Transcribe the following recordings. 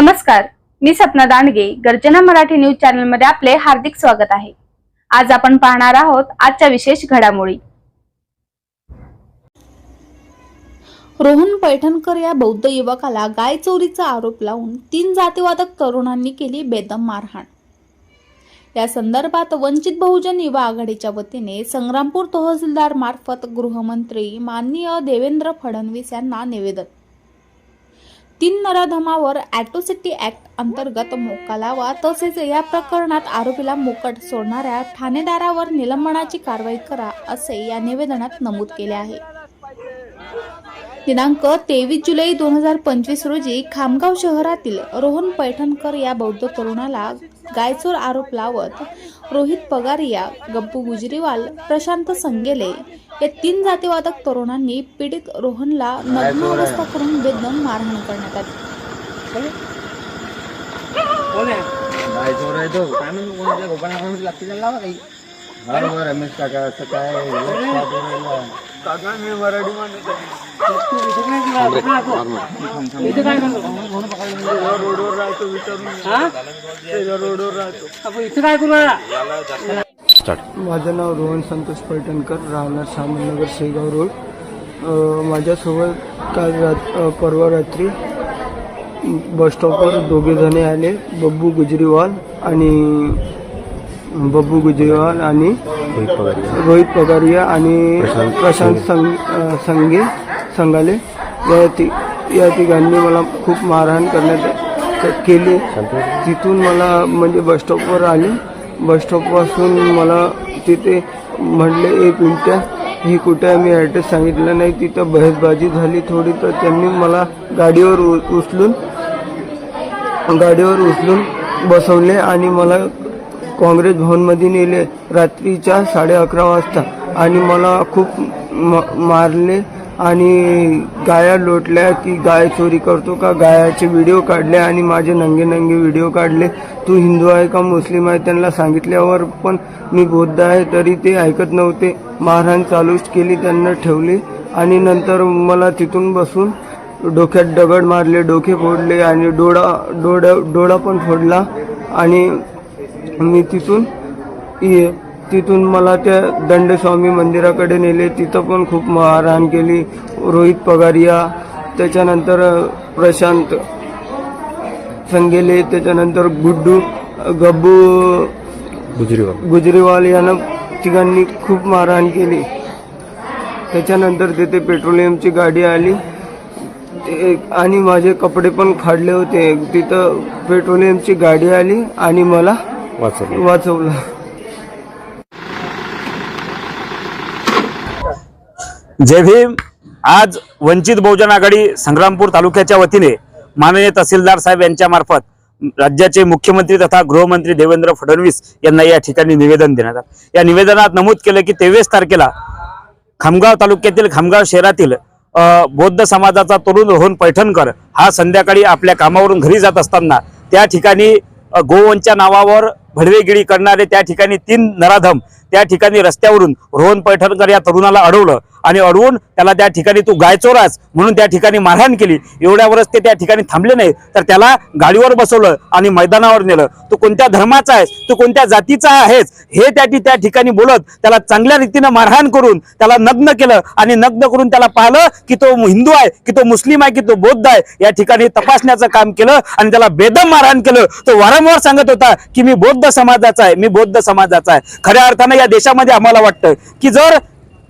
नमस्कार मी सपना दांडगे गर्जना मराठी न्यूज चॅनलमध्ये आपले हार्दिक स्वागत आहे. आज आपण पाहणार आहोत आजच्या विशेष घडामोडी. रोहन पैठणकर या बौद्ध युवकाला गाय चोरीचा आरोप लावून तीन जातीवादक तरुणांनी केली बेदम मारहाण. या संदर्भात वंचित बहुजन युवा आघाडीच्या वतीने संग्रामपूर तहसीलदार मार्फत गृहमंत्री माननीय देवेंद्र फडणवीस यांना निवेदन. तीन नराधमावर ॲटोसिटी ॲक्ट अंतर्गत मोका लावा. तसेच या प्रकरणात आरोपीला मोकट सोडणाऱ्या ठाणेदारावर निलंबनाची कारवाई करा असे या निवेदनात नमूद केले आहे. दिनांक तेवीस जुलै दोन हजार पंचवीस रोजी खामगाव शहरातील रोहन पैठणकर या बौद्ध तरुणाला गायचोर आरोप लावत रोहित पगारिया गप्पू गुजरीवाल प्रशांत संगेले या तीन जातीवादक तरुणांनी पीडित रोहनला नग्न अवस्था करून बेदम मारहाण करण्यात आली. बरोबर रमेश काका असं काय काका मी मराठी रोडवर राहतो विचारून रोडवर राहतो. माझं नाव रोहन संतोष पैठणकर राहणार सामनगर शेगाव रोड. माझ्यासोबत काल रात परवा रात्री बस स्टॉपवर दोघे जणे आले बब्बू गुजरीवाल आणि बब्बू गुजरीवाल आणि रोहित पगारिया. आणि प्रशांत संग. संगे संगाले. या ति या तिघांनी मला खूप मारहाण करण्यात केली. तिथून मला म्हणजे बस स्टॉपवर आले. बस स्टॉपपासून मला तिथे म्हटले एक मिनटं ही कुठे आहे? मी ॲड्रेस सांगितलं नाही. तिथं बहसबाजी झाली थोडी तर त्यांनी मला गाडीवर उ- उचलून गाडीवर उचलून बसवले आणि मला काँग्रेस भवनमध्ये नेले. रात्रीच्या साडे अकरा वाजता. आणि मला खूप म मारले. आणि गाया लोटल्या की गाय चोरी करतो का? गायाचे व्हिडिओ काढले आणि माझे नंगे नंगे व्हिडिओ काढले. तू हिंदू आहे का मुस्लिम आहे त्यांना सांगितल्यावर पण मी बौद्ध आहे तरी ते ऐकत नव्हते. मारहाण चालूच केली त्यांना ठेवली. आणि नंतर मला तिथून बसून डोक्यात दगड मारले डोके फोडले आणि डोळा डोळा डोळा पण फोडला. आणि मी तिथून ये तिथून मला त्या दंडस्वामी मंदिराकडे नेले. तिथं पण खूप मारहाण केली. रोहित पगारिया त्याच्यानंतर प्रशांत संगेले त्याच्यानंतर गुड्डू गब्बू गुजरीवाल. गुजरीवाल यानं तिघांनी खूप मारहाण केली. त्याच्यानंतर तिथे पेट्रोलियमची गाडी आली. आणि माझे कपडे पण फाडले होते. तिथं पेट्रोलियमची गाडी आली आणि मला वाचवलं. वाचवलं. जय भीम. आज वंचित बहुजन आघाडी संग्रामपूर तालुक्याच्या वतीने माननीय तहसीलदार साहेब यांच्या मार्फत राज्याचे मुख्यमंत्री तथा गृहमंत्री देवेंद्र फडणवीस यांना या ठिकाणी निवेदन देण्यात आलं. या निवेदनात नमूद केलं की तेवीस तारखेला खामगाव तालुक्यातील खामगाव शहरातील अ, बौद्ध समाजाचा तरुण रोहन पैठणकर हा संध्याकाळी आपल्या कामावरून घरी जात असताना त्या ठिकाणी अ, गोवंच्या नावावर भडवेगिरी करणारे त्या ठिकाणी तीन नराधम त्या ठिकाणी रस्त्यावरून रोहन पैठणकर या तरुणाला अडवलं. आणि अडवून त्याला त्या ठिकाणी तू गायचोरास म्हणून त्या ठिकाणी मारहाण केली. एवढ्यावरच ते त्या ठिकाणी थांबले नाही. तर त्याला गाडीवर बसवलं आणि मैदानावर नेलं. तू कोणत्या धर्माचा आहेस? तू कोणत्या जातीचा आहेस? हे त्याची त्या ठिकाणी बोलत त्याला चांगल्या रीतीनं मारहाण करून त्याला नग्न केलं आणि नग्न करून त्याला पाहिलं की तो हिंदू आहे की तो मुस्लिम आहे की तो बौद्ध आहे. या ठिकाणी तपासण्याचं काम केलं आणि त्याला बेदम मारहाण केलं. तो वारंवार सांगत होता की मी बौद्ध समाजाचा आहे मी बौद्ध समाजाचा आहे. खऱ्या अर्थानं या देशामध्ये आम्हाला वाटतं की जर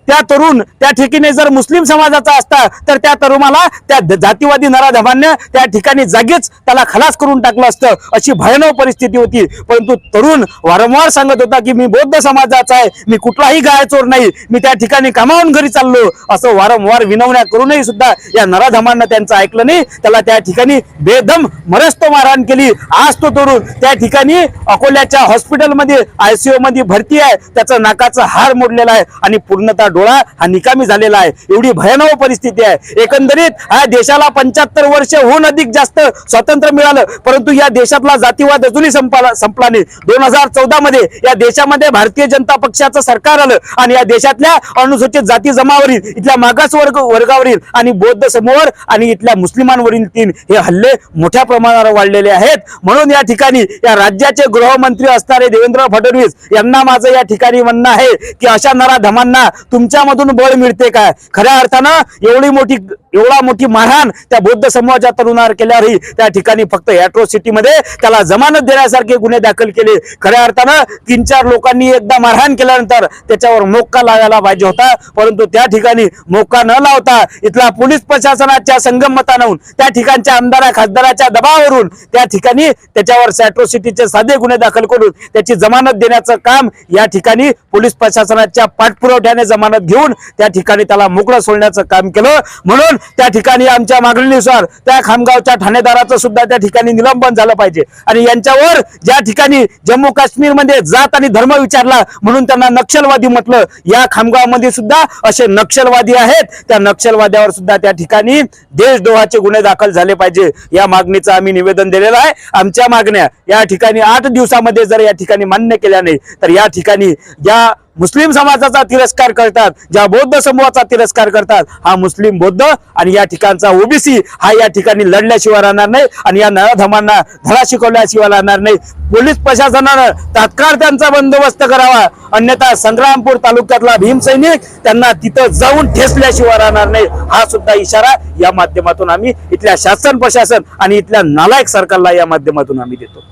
त्या तरुण त्या ठिकाणी जर मुस्लिम समाजाचा असता तर त्या तरुणाला त्या जातीवादी नराधमांना त्या ठिकाणी जागीच त्याला खलास करून टाकलं असतं. अशी भयानक परिस्थिती होती. परंतु तरुण वारंवार सांगत होता की मी बौद्ध समाजाचा आहे. मी कुठलाही गायचोर नाही. मी त्या ठिकाणी कामावून घरी चाललो. असं वारंवार विनवण्या करूनही सुद्धा या नराधमांना त्यांचं ऐकलं नाही. त्याला त्या ठिकाणी बेदम मरस्तो मारहाण केली. आज तो तरुण त्या ठिकाणी अकोल्याच्या हॉस्पिटलमध्ये आयसीयू मध्ये भरती आहे. त्याचं नाकाचं हार मोडलेला आहे आणि पूर्णतः डोळा हा निकामी झालेला आहे. एवढी भयानक परिस्थिती आहे. एकंदरीत हा देशाला पंच्याहत्तर वर्ष होऊन अधिक जास्त स्वातंत्र्य मिळालं. परंतु या देशातला जातीवाद अजूनही संपला संपला नाही. दोन हजार चौदा मध्ये या देशामध्ये भारतीय जनता पक्षाचं सरकार आलं आणि या देशातल्या अनुसूचित जाती जमावरील इथल्या मागास वर्ग वर्गावरील आणि बौद्ध समूहावर आणि इथल्या मुस्लिमांवरील तीन हे हल्ले मोठ्या प्रमाणावर वाढलेले आहेत. म्हणून या ठिकाणी या राज्याचे गृहमंत्री असणारे देवेंद्र फडणवीस यांना माझं या ठिकाणी म्हणणं आहे की अशा नराधमांना तुमच्यामधून बळ मिळते काय? खऱ्या अर्थानं एवढी मोठी एवढा मोठी मारहाण त्या बौद्ध समूहाच्या तरुणावर केल्यावरही त्या ठिकाणी फक्त अॅट्रोसिटी मध्ये त्याला जमानत देण्यासारखे गुन्हे दाखल केले. खऱ्या अर्थानं तीन चार लोकांनी एकदा मारहाण केल्यानंतर त्याच्यावर मोक्का लावायला पाहिजे होता. परंतु त्या ठिकाणी मोक्का न लावता इथला पोलीस प्रशासनाच्या संगमतानं त्या ठिकाणच्या आमदारा खासदाराच्या दबावावरून त्या ठिकाणी त्याच्यावर सॅट्रोसिटीचे साधे गुन्हे दाखल करून त्याची जमानत देण्याचं काम या ठिकाणी पोलीस प्रशासनाच्या पाठपुरवठ्याने जमानत घेऊन त्या ठिकाणी त्याला मोकळं सोडण्याचं काम केलं. म्हणून त्या ठिकाणी आमच्या मागणीनुसार त्या खामगावच्या ठाणेदाराचं सुद्धा त्या ठिकाणी निलंबन झालं पाहिजे. आणि यांच्यावर ज्या ठिकाणी जम्मू काश्मीरमध्ये जात आणि धर्म विचारला म्हणून त्यांना नक्षलवादी म्हटलं या खामगावमध्ये सुद्धा असे नक्षलवादी आहेत. त्या नक्षलवाद्यावर सुद्धा त्या ठिकाणी देशद्रोहाचे गुन्हे दाखल झाले पाहिजे. या मागणीचं आम्ही निवेदन दिलेलं आहे. आमच्या मागण्या या ठिकाणी आठ दिवसामध्ये जर या ठिकाणी मान्य केल्या नाही तर या ठिकाणी या मुस्लिम समाजाचा तिरस्कार करतात ज्या बौद्ध समूहाचा तिरस्कार करतात हा मुस्लिम बौद्ध आणि या ठिकाणचा ओबीसी हा या ठिकाणी लढल्याशिवाय राहणार नाही आणि या नराधमांना धडा शिकवल्याशिवाय राहणार नाही. पोलीस प्रशासनानं तात्काळ त्यांचा बंदोबस्त करावा. अन्यथा संग्रामपूर तालुक्यातला भीमसैनिक त्यांना तिथं जाऊन ठेसल्याशिवाय राहणार नाही. हा सुद्धा इशारा या माध्यमातून आम्ही इथल्या शासन प्रशासन आणि इथल्या नालायक सरकारला या माध्यमातून आम्ही देतो.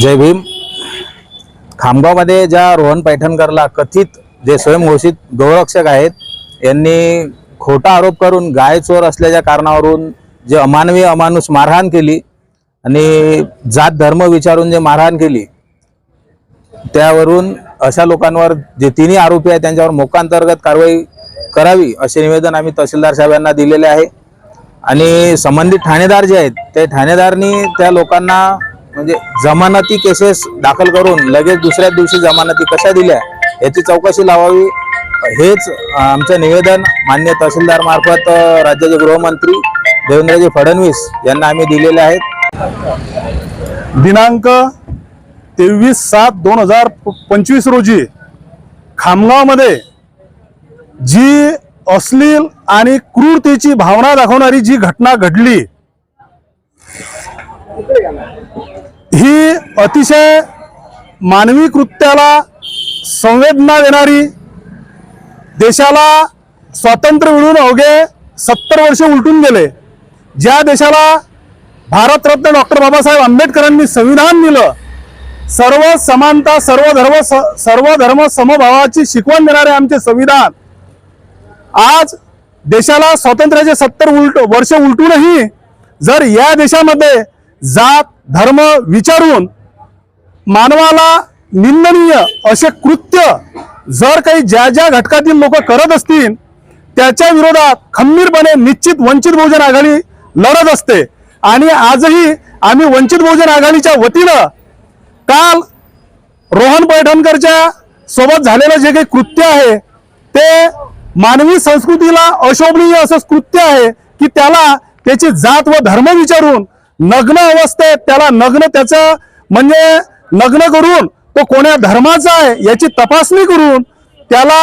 जय भीम. खामगावमध्ये ज्या रोहन पैठणकरला कथित जे स्वयंघोषित गौरक्षक आहेत यांनी खोटा आरोप करून गाय चोर असल्याच्या कारणावरून जे अमानवी अमानुष मारहाण केली आणि जात धर्म विचारून जे मारहाण केली त्यावरून अशा लोकांवर जे तिन्ही आरोपी आहेत त्यांच्यावर मोकांतर्गत कारवाई करावी असे निवेदन आम्ही तहसीलदार साहेबांना दिलेले आहे. आणि संबंधित ठाणेदार जे आहेत ते ठाणेदारनी त्या लोकांना म्हणजे जमानती केसेस दाखल करून लगेच दुसऱ्या दिवशी जमानती कशा दिल्या याची चौकशी लावावी हेच आमचं निवेदन मान्य तहसीलदार मार्फत राज्याचे गृहमंत्री देवेंद्रजी फडणवीस यांना आम्ही दिलेले आहेत. दिनांक तेवीस सात दोन हजार पंचवीस रोजी खामगावमध्ये जी अश्लील आणि क्रूरतेची भावना दाखवणारी जी घटना घडली ही अतिशय मानवी कृत्याला संवेदना देणारी देशाला स्वातंत्र्य मिळून अवघे सत्तर वर्ष उलटून गेले. ज्या देशाला भारतरत्न डॉक्टर बाबासाहेब आंबेडकरांनी संविधान दिलं सर्व समानता सर्व धर्म सर्व धर्म समभावाची शिकवण देणारे आमचे संविधान आज देशाला स्वातंत्र्याचे सत्तर उलट वर्ष उलटूनही जर या देशामध्ये जात धर्म विचारून मानवाला निंदनीय असे कृत्य जर काही ज्या ज्या घटकातील लोक करत असतील त्याच्या विरोधात खंबीरपणे निश्चित वंचित बहुजन आघाडी लढत असते. आणि आजही आम्ही वंचित बहुजन आघाडीच्या वतीनं काल रोहन पैठणकरच्या सोबत झालेलं जे काही कृत्य आहे ते मानवी संस्कृतीला अशोभनीय असं कृत्य आहे की त्याला त्याची जात व धर्म विचारून नग्न अवस्थेत त्याला नग्न त्याचं म्हणजे नग्न करून तो कोण्या धर्माचा आहे याची तपासणी करून त्याला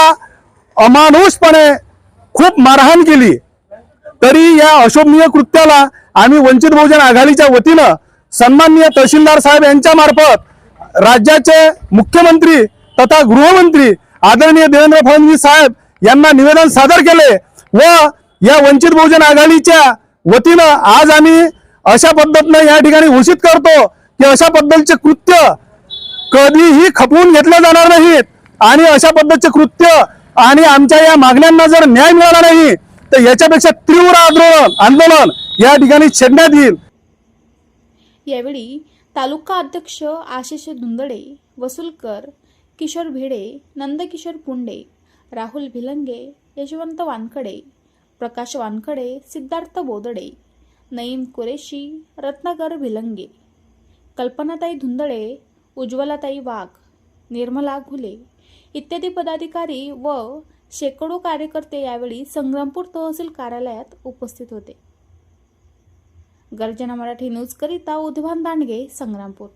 अमानुषपणे खूप मारहाण केली. तरी या अशोभनीय कृत्याला आम्ही वंचित बहुजन आघाडीच्या वतीनं सन्माननीय तहसीलदार साहेब यांच्या मार्फत राज्याचे मुख्यमंत्री तथा गृहमंत्री आदरणीय देवेंद्र फडणवीस साहेब यांना निवेदन सादर केले व या वंचित बहुजन आघाडीच्या वतीनं आज आम्ही अशा पद्धतीनं या ठिकाणी घोषित करतो की अशा पद्धतीचे कृत्य कधीही खपवून घेतले जाणार नाहीत. आणि अशा पद्धतीचे कृत्य आणि आमच्या या मागण्यांना जर न्याय मिळाला नाही तर याच्यापेक्षा तीव्र आंदोलन आंदोलन या ठिकाणी छेडण्यात येईल. यावेळी तालुका अध्यक्ष आशिष धुंदडे वसुलकर किशोर भिडे नंदकिशोर पुंडे राहुल भिलंगे यशवंत वानकडे प्रकाश वानकडे सिद्धार्थ बोदडे नईम कुरेशी रत्नाकर भिलंगे कल्पनाताई धुंदळे उज्ज्वलाताई वाघ निर्मला घुले इत्यादी पदाधिकारी व शेकडो कार्यकर्ते यावेळी संग्रामपूर तहसील कार्यालयात उपस्थित होते. गर्जना मराठी न्यूज करिता उद्भान दांडगे संग्रामपूर.